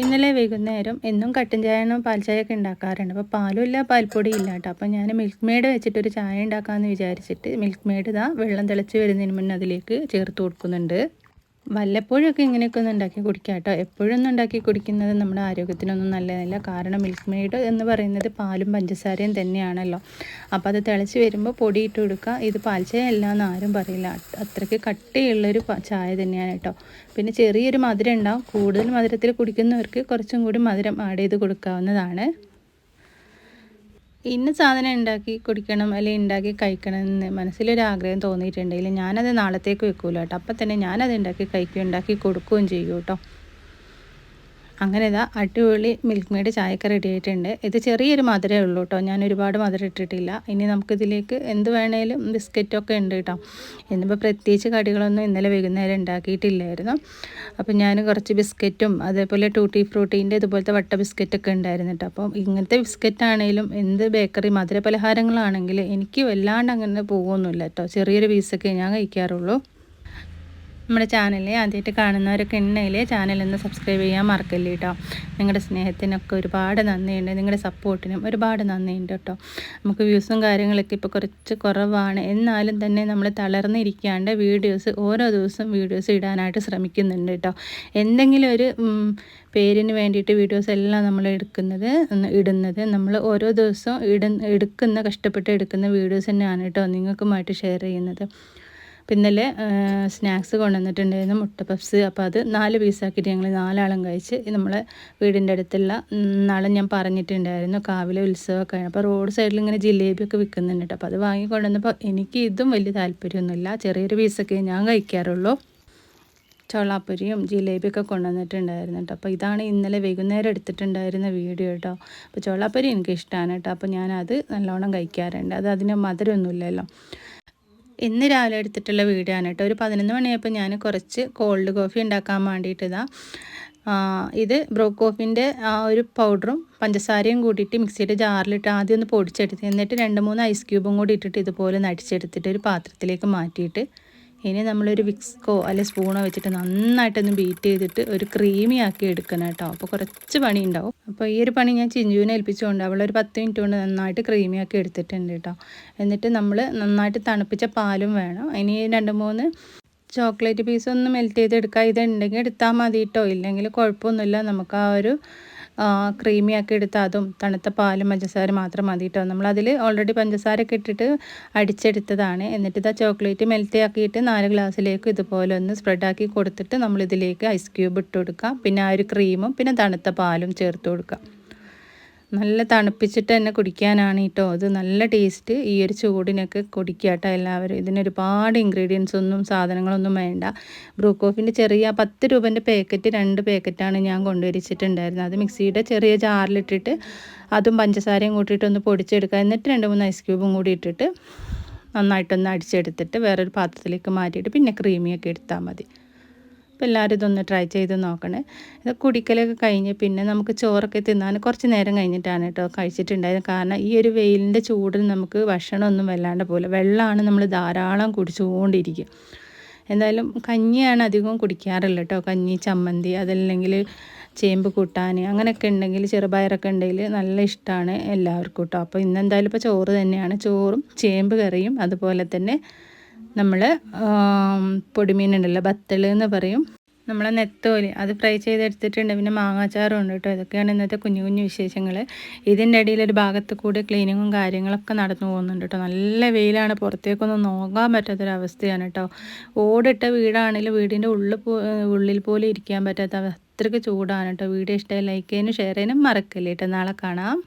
ഇന്നലെ വൈകുന്നേരം എന്നും കട്ടൻ ചായനോ പാൽ ചായയൊക്കെ ഉണ്ടാക്കാറുണ്ട്. അപ്പോൾ പാലും ഇല്ല പാൽപ്പൊടി ഇല്ല കേട്ടോ. അപ്പോൾ ഞാൻ മിൽക്ക് മെയ്ഡ് വെച്ചിട്ടൊരു ചായ ഉണ്ടാക്കാമെന്ന് വിചാരിച്ചിട്ട് മിൽക്ക് മെയ്ഡ് ഇതാ വെള്ളം തിളച്ച് വരുന്നതിന് മുന്നേ അതിലേക്ക് ചേർത്ത് കൊടുക്കുന്നുണ്ട്. വല്ലപ്പോഴൊക്കെ ഇങ്ങനെയൊക്കെ ഒന്ന് ഉണ്ടാക്കി കുടിക്കാം കേട്ടോ. എപ്പോഴൊന്നും ഉണ്ടാക്കി കുടിക്കുന്നത് നമ്മുടെ ആരോഗ്യത്തിനൊന്നും നല്ലതല്ല കാരണം മിൽക്ക് മെയ്ഡ് എന്ന് പറയുന്നത് പാലും പഞ്ചസാരയും തന്നെയാണല്ലോ. അപ്പോൾ അത് തിളച്ച് വരുമ്പോൾ പൊടി ഇട്ട് കൊടുക്കുക. ഇത് പാൽച്ചായ അല്ല എന്ന് ആരും പറയില്ല. അത്രയ്ക്ക് കട്ടിയുള്ളൊരു ചായ തന്നെയാണ് കേട്ടോ. പിന്നെ ചെറിയൊരു മധുരം ഉണ്ടാവും. കൂടുതൽ മധുരത്തിൽ കുടിക്കുന്നവർക്ക് കുറച്ചും കൂടി മധുരം ആഡ് ചെയ്ത് കൊടുക്കാവുന്നതാണ്. ഇന്ന സാധനം ഉണ്ടാക്കി കുടിക്കണം അല്ലെങ്കിൽ ഉണ്ടാക്കി കഴിക്കണം എന്ന് മനസ്സിലൊരാഗ്രഹം തോന്നിയിട്ടുണ്ടെങ്കിൽ ഞാനത് നാളത്തേക്ക് വെക്കൂല കേട്ടോ അപ്പം തന്നെ ഞാനത് ഉണ്ടാക്കി കഴിക്കുകയും ഉണ്ടാക്കി കൊടുക്കുകയും ചെയ്യും കേട്ടോ അങ്ങനെ ഇതാ അടിപൊളി മിൽക്ക് മെയ്ഡ് ചായക്ക റെഡി ആയിട്ടുണ്ട്. ഇത് ചെറിയൊരു മധുരമേ ഉള്ളൂ കേട്ടോ ഞാൻ ഒരുപാട് മധുരം ഇട്ടിട്ടില്ല. ഇനി നമുക്കിതിലേക്ക് എന്ത് വേണേലും ബിസ്ക്കറ്റൊക്കെ ഉണ്ട് കേട്ടോ ഇന്നിപ്പോൾ പ്രത്യേകിച്ച് കടികളൊന്നും ഇന്നലെ വൈകുന്നേരം ഉണ്ടാക്കിയിട്ടില്ലായിരുന്നു. അപ്പോൾ ഞാൻ കുറച്ച് ബിസ്ക്കറ്റും അതേപോലെ ടൂട്ടി ഫ്രൂട്ടീന്റെ ഇതുപോലത്തെ വട്ട ബിസ്ക്കറ്റൊക്കെ ഉണ്ടായിരുന്നു കേട്ടോ അപ്പം ഇങ്ങനത്തെ ബിസ്ക്കറ്റ് ആണെങ്കിലും എന്ത് ബേക്കറി മധുര പലഹാരങ്ങളാണെങ്കിൽ എനിക്ക് വല്ലാണ്ട് അങ്ങനെ പോകുമൊന്നുമില്ല കേട്ടോ ചെറിയൊരു പീസൊക്കെ ഞാൻ കഴിക്കാറുള്ളൂ. നമ്മുടെ ചാനലിൽ ആദ്യമായിട്ട് കാണുന്നവരൊക്കെ ഉണ്ടെങ്കിൽ ചാനലൊന്ന് സബ്സ്ക്രൈബ് ചെയ്യാൻ മറക്കല്ലേ കേട്ടോ. നിങ്ങളുടെ സ്നേഹത്തിനൊക്കെ ഒരുപാട് നന്ദിയുണ്ട്. നിങ്ങളുടെ സപ്പോർട്ടിനും ഒരുപാട് നന്ദിയുണ്ട് കേട്ടോ. നമുക്ക് വ്യൂസും കാര്യങ്ങളൊക്കെ ഇപ്പോൾ കുറച്ച് കുറവാണ്. എന്നാലും തന്നെ നമ്മൾ തളർന്നിരിക്കാണ്ട് വീഡിയോസ് ഓരോ ദിവസം വീഡിയോസ് ഇടാനായിട്ട് ശ്രമിക്കുന്നുണ്ട് കേട്ടോ. എന്തെങ്കിലും ഒരു പേരിന് വേണ്ടിയിട്ട് വീഡിയോസ് എല്ലാം നമ്മൾ എടുക്കുന്നത് ഇടുന്നത് നമ്മൾ ഓരോ ദിവസവും ഇട എടുക്കുന്ന കഷ്ടപ്പെട്ട് എടുക്കുന്ന വീഡിയോസ് തന്നെയാണ് കേട്ടോ നിങ്ങൾക്കുമായിട്ട് ഷെയർ ചെയ്യുന്നത്. പിന്നലെ സ്നാക്സ് കൊണ്ടുവന്നിട്ടുണ്ടായിരുന്നു മുട്ട പപ്സ്. അപ്പോൾ അത് നാല് പീസാക്കിയിട്ട് ഞങ്ങൾ നാലാളും കഴിച്ച് നമ്മളെ വീടിന്റെ അടുത്തുള്ള നാളെ ഞാൻ പറഞ്ഞിട്ടുണ്ടായിരുന്നു കാവിലെ ഉത്സവമൊക്കെ. അപ്പോൾ റോഡ് സൈഡിൽ ഇങ്ങനെ ജിലേബിയൊക്കെ വിൽക്കുന്നുണ്ട്. അപ്പോൾ അത് വാങ്ങി കൊണ്ടുവന്നപ്പോൾ എനിക്ക് ഇതും വലിയ താല്പര്യമൊന്നുമില്ല. ചെറിയൊരു പീസൊക്കെ ഞാൻ കഴിക്കാറുള്ളൂ. ചോളാപ്പൊരിയും ജിലേബിയൊക്കെ കൊണ്ടുവന്നിട്ടുണ്ടായിരുന്നു കേട്ടോ. അപ്പോൾ ഇതാണ് ഇന്നലെ വൈകുന്നേരം എടുത്തിട്ടുണ്ടായിരുന്ന വീഡിയോ കേട്ടോ. അപ്പോൾ ചോളാപ്പൊരി എനിക്ക് ഇഷ്ടമാണ് കേട്ടോ. അപ്പോൾ ഞാനത് നല്ലോണം കഴിക്കാറുണ്ട്. അത് അതിന് മധുരമൊന്നുമില്ലല്ലോ. ഇന്ന് രാവിലെ എടുത്തിട്ടുള്ള വീഡിയോ ആണ് കേട്ടോ. ഒരു പതിനൊന്ന് മണിയായപ്പോൾ ഞാൻ കുറച്ച് കോൾഡ് കോഫി ഉണ്ടാക്കാൻ വേണ്ടിയിട്ട് ഇതാ ബ്രോ കോഫിന്റെ ആ ഒരു പൗഡറും പഞ്ചസാരയും കൂട്ടിയിട്ട് മിക്സിയുടെ ജാറിലിട്ട് ആദ്യം ഒന്ന് പൊടിച്ചെടുത്ത് എന്നിട്ട് രണ്ട് മൂന്ന് ഐസ് ക്യൂബും കൂടി ഇട്ടിട്ട് ഇതുപോലെ നടിച്ചെടുത്തിട്ട് ഒരു പാത്രത്തിലേക്ക് മാറ്റിയിട്ട് ഇനി നമ്മളൊരു വിക്സ്കോ അല്ലെ സ്പൂണോ വെച്ചിട്ട് നന്നായിട്ടൊന്ന് ബീറ്റ് ചെയ്തിട്ട് ഒരു ക്രീമി ആക്കി എടുക്കണം കേട്ടോ. അപ്പോൾ കുറച്ച് പണി ഉണ്ടാവും അപ്പോൾ ഈ ഒരു പണി ഞാൻ ചിഞ്ചുവിനെ ഏൽപ്പിച്ചുകൊണ്ട് ഒരു പത്ത് മിനിറ്റ് കൊണ്ട് നന്നായിട്ട് ക്രീമി ആക്കി എടുത്തിട്ടുണ്ട് കേട്ടോ. എന്നിട്ട് നമ്മൾ നന്നായിട്ട് തണുപ്പിച്ച പാലും വേണം. ഇനി രണ്ട് മൂന്ന് ചോക്ലേറ്റ് പീസ് ഒന്ന് മെൽറ്റ് ചെയ്തെടുക്കുക ഇതുണ്ടെങ്കിൽ എടുത്താൽ മതി കേട്ടോ ഇല്ലെങ്കിൽ കുഴപ്പമൊന്നുമില്ല. നമുക്ക് ആ ഒരു ക്രീമി ആക്കി എടുത്ത് അതും തണുത്ത പാലും പഞ്ചസാര മാത്രം മതി കേട്ടോ നമ്മളതിൽ ഓൾറെഡി പഞ്ചസാരയൊക്കെ ഇട്ടിട്ട് അടിച്ചെടുത്തതാണ്. എന്നിട്ട് ഇതാ ചോക്ലേറ്റ് മെൽറ്റ് ആക്കിയിട്ട് നാല് ഗ്ലാസ്സിലേക്ക് ഇതുപോലെ ഒന്ന് സ്പ്രെഡാക്കി കൊടുത്തിട്ട് നമ്മളിതിലേക്ക് ഐസ് ക്യൂബ് ഇട്ട് കൊടുക്കാം. പിന്നെ ആ ഒരു ക്രീമും പിന്നെ തണുത്ത പാലും ചേർത്ത് കൊടുക്കാം. നല്ല തണുപ്പിച്ചിട്ട് തന്നെ കുടിക്കാനാണ് കേട്ടോ. അത് നല്ല ടേസ്റ്റ് ഈ ഒരു ചൂടിനൊക്കെ കുടിക്കുക കേട്ടോ എല്ലാവരും. ഇതിനൊരുപാട് ഇൻഗ്രീഡിയൻസ് ഒന്നും സാധനങ്ങളൊന്നും വേണ്ട. ബ്രൂക്കോഫിന്റെ ചെറിയ പത്ത് രൂപന്റെ പാക്കറ്റ് രണ്ട് പാക്കറ്റാണ് ഞാൻ കൊണ്ടുവരിച്ചിട്ടുണ്ടായിരുന്നത്. അത് മിക്സിയുടെ ചെറിയ ജാറിലിട്ടിട്ട് അതും പഞ്ചസാരയും കൂട്ടിയിട്ട് ഒന്ന് പൊടിച്ചെടുക്കുക. എന്നിട്ട് രണ്ട് മൂന്ന് ഐസ് ക്യൂബും കൂടി ഇട്ടിട്ട് നന്നായിട്ടൊന്ന് അടിച്ചെടുത്തിട്ട് വേറൊരു പാത്രത്തിലേക്ക് മാറ്റിയിട്ട് പിന്നെ ക്രീമിയൊക്കെ എടുത്താൽ മതി. അപ്പോൾ എല്ലാവരും ഇതൊന്ന് ട്രൈ ചെയ്ത് നോക്കണേ. ഇത് കുടിക്കലൊക്കെ കഴിഞ്ഞ് പിന്നെ നമുക്ക് ചോറൊക്കെ തിന്നാൻ കുറച്ച് നേരം കഴിഞ്ഞിട്ടാണ് കേട്ടോ കഴിച്ചിട്ടുണ്ടായത് കാരണം ഈ ഒരു വെയിലിന്റെ ചൂടിൽ നമുക്ക് ഭക്ഷണമൊന്നും വല്ലാണ്ട് പോലെ വെള്ളമാണ് നമ്മൾ ധാരാളം കുടിച്ചുകൊണ്ടിരിക്കുക. എന്തായാലും കഞ്ഞിയാണ് അധികവും കുടിക്കാറുള്ളത് കേട്ടോ. കഞ്ഞി ചമ്മന്തി അതല്ലെങ്കിൽ ചേമ്പ് കൂട്ടാൻ അങ്ങനെയൊക്കെ ഉണ്ടെങ്കിൽ ചെറുപയറൊക്കെ ഉണ്ടെങ്കിൽ നല്ല ഇഷ്ടമാണ് എല്ലാവർക്കും കേട്ടോ. അപ്പോൾ ഇന്നെന്തായാലും ഇപ്പോൾ ചോറ് തന്നെയാണ്. ചോറും ചേമ്പ് കറിയും അതുപോലെ തന്നെ നമ്മൾ പൊടിമീൻ പൊടിമീനുണ്ടല്ലോ ബത്തൽ എന്ന് പറയും. നമ്മൾ നെത്തോലി അത് ഫ്രൈ ചെയ്തെടുത്തിട്ടുണ്ട്. പിന്നെ മാങ്ങാച്ചാറും ഉണ്ട് കേട്ടോ. ഇതൊക്കെയാണ് ഇന്നത്തെ കുഞ്ഞു കുഞ്ഞു വിശേഷങ്ങൾ ഇതിന്റെ ഇടയിൽ ഒരു ഭാഗത്ത് കൂടി ക്ലീനിങ്ങും കാര്യങ്ങളൊക്കെ നടന്നു പോകുന്നുണ്ട് കേട്ടോ. നല്ല വെയിലാണ്. പുറത്തേക്കൊന്നും നോക്കാൻ പറ്റാത്തൊരവസ്ഥയാണ് കേട്ടോ. ഓടിട്ട വീടാണെങ്കിലും വീടിന്റെ ഉള്ളിൽ ഉള്ളിൽ പോലും ഇരിക്കാൻ പറ്റാത്ത അത്രയ്ക്ക് ചൂടാണ് കേട്ടോ. വീഡിയോ ഇഷ്ടമായി ലൈക്ക് ചെയ്യാനും ഷെയർ ചെയ്യാനും മറക്കല്ലേ കേട്ടോ. നാളെ കാണാം.